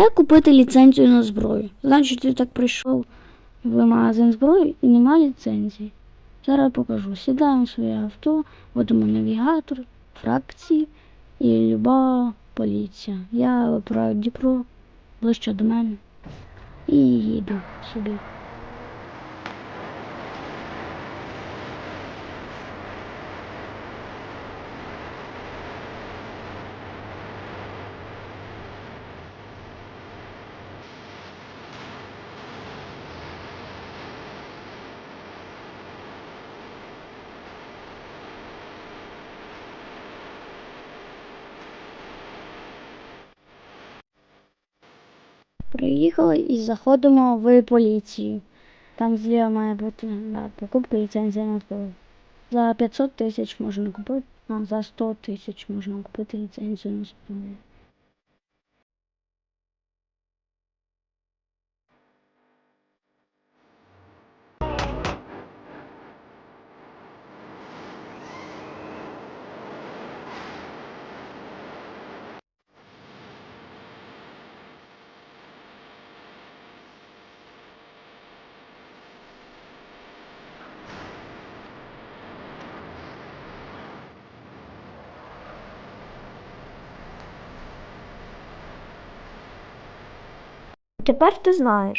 Де купити ліцензію на зброю? Значить, ти так прийшов в магазин зброї і немає ліцензії. Зараз покажу. Сідаємо в своє авто, вводимо навігатор, фракції і люба поліція. Я вибираю Дніпро ближче до мене і їду собі. Приїхали і заходимо в поліцію. Там зліва має бути да, покупка ліцензія на зброю. За 500 тисяч можна купити, а за 100 тисяч можна купити ліцензію на зброю. Тепер ти знаєш.